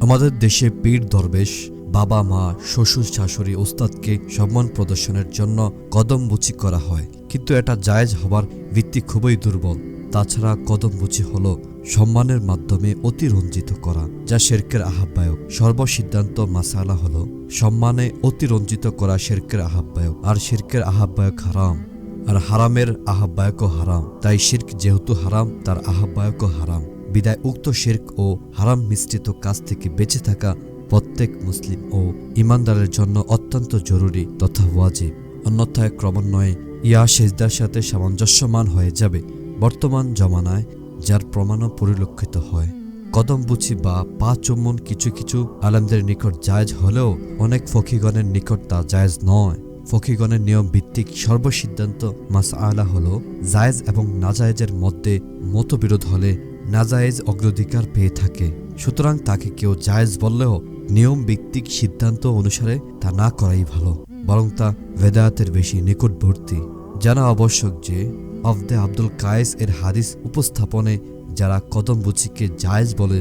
আমাদের দেশে পীর দরবেশ, বাবা মা, শ্বশুর শাশুড়ি ওস্তাদকে সম্মান প্রদর্শনের জন্য কদমবুচি করা হয়। কিন্তু এটা জায়েজ হবার ভিত্তি খুবই দুর্বল। তাছাড়া কদমবুচি হল সম্মানের মাধ্যমে অতিরঞ্জিত করা, যা শেরকের আহ্বায়ক। সর্বসিদ্ধান্ত মাসালা হল সম্মানে অতিরঞ্জিত করা শেরকের আহ্বায়ক। আর শেরকের আহ্বায়ক হারাম, আর হারামের আহ্বায়কও হারাম। তাই শির্ক যেহেতু হারাম, তার আহ্বায়কও হারাম। বিদায় উক্ত শির্ক ও হারাম মিশ্রিত কাজ থেকে বেঁচে থাকা প্রত্যেক মুসলিম ও ইমানদারের জন্য অত্যন্ত জরুরি তথা ওয়াজিব। অন্যথায় ক্রমান্বয়ে ইয়া সেজদার সাথে সামঞ্জস্যমান হয়ে যাবে বর্তমান জমানায়, যার প্রমাণও পরিলক্ষিত হয়। কদমবুচি বা পা চুম্বন কিছু কিছু আলেমদের নিকট জায়েজ হলেও অনেক ফকিগণের নিকট তা জায়েজ নয়। ফকিগণের নিয়ম ভিত্তিক সর্বসিদ্ধান্ত মাস আলা হল জায়েজ এবং নাজায়েজের মধ্যে মতবিরোধ হলে নাজায়েজ অগ্রাধিকার পেয়ে থাকে। সুতরাং তাকে কেউ জায়েজ বললেও নিয়ম ভিত্তিক সিদ্ধান্ত অনুসারে তা না করাই ভালো, বরং তা বেদায়াতের বেশি নিকটবর্তী। জানা আবশ্যক যে অফদে আব্দুল কায়েস এর হাদিস উপস্থাপনে যারা কদম বুচিকে জায়েজ বলে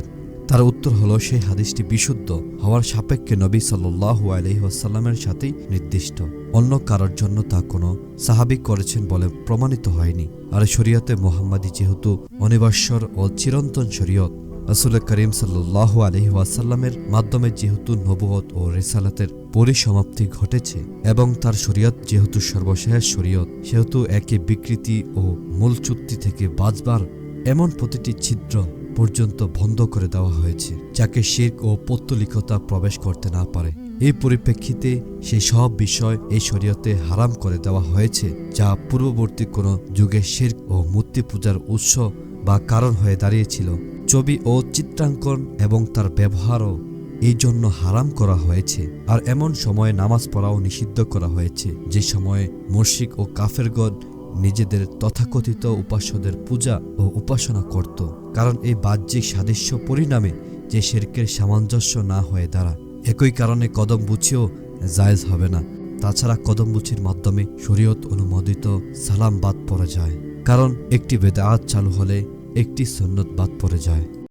তার উত্তর হলো, সেই হাদিসটি বিশুদ্ধ হওয়ার সাপেক্ষে নবী সাল্লু আলহিহাসাল্লামের সাথেই নির্দিষ্ট। অন্য কারোর জন্য তা কোনো সাহাবিক করেছেন বলে প্রমাণিত হয়নি। আর শরীয়তে মোহাম্মদী যেহেতু অনিবাস্বর ও চিরন্তন শরীয়ত রসুল করিম সাল্লু আলহি ওয়াসাল্লামের মাধ্যমে যেহেতু নবুয়ত ও রেসালাতের পরিসমাপ্তি ঘটেছে এবং তার শরীয়ত যেহেতু সর্বশেষ শরীয়ত, সেহেতু একে বিকৃতি ও মূল চুক্তি থেকে বাঁচবার এমন প্রতিটি ছিদ্র পর্যন্ত বন্ধ করে দেওয়া হয়েছে, যাকে শির্ক ও পত্তলিকতা প্রবেশ করতে না পারে। এই পরিপ্রেক্ষিতে সেই সব বিষয় এই শরীয়তে হারাম করে দেওয়া হয়েছে, যা পূর্ববর্তী কোনো যুগে শির্ক ও মূর্তি পূজার উৎস বা কারণ হয়ে দাঁড়িয়েছিল। ছবি ও চিত্রাঙ্কন এবং তার ব্যবহারও এই জন্য হারাম করা হয়েছে, আর এমন সময়ে নামাজ পড়াও নিষিদ্ধ করা হয়েছে, যে সময়ে মুর্শিক ও কাফেরগণ নিজেদের তথাকথিত উপাস্যদের পূজা ও উপাসনা করত, কারণ এই বাহ্যিক সাদৃশ্য পরিণামে যে শেরকের সামঞ্জস্য না হয়ে দাঁড়া। একই কারণে কদম বুঝিও জায়েজ হবে না। তাছাড়া কদম বুচির মাধ্যমে শরীয়ত অনুমোদিত সালাম বাদ পড়ে যায়, কারণ একটি বেদাত চালু হলে একটি সন্ন্যত বাদ পড়ে যায়।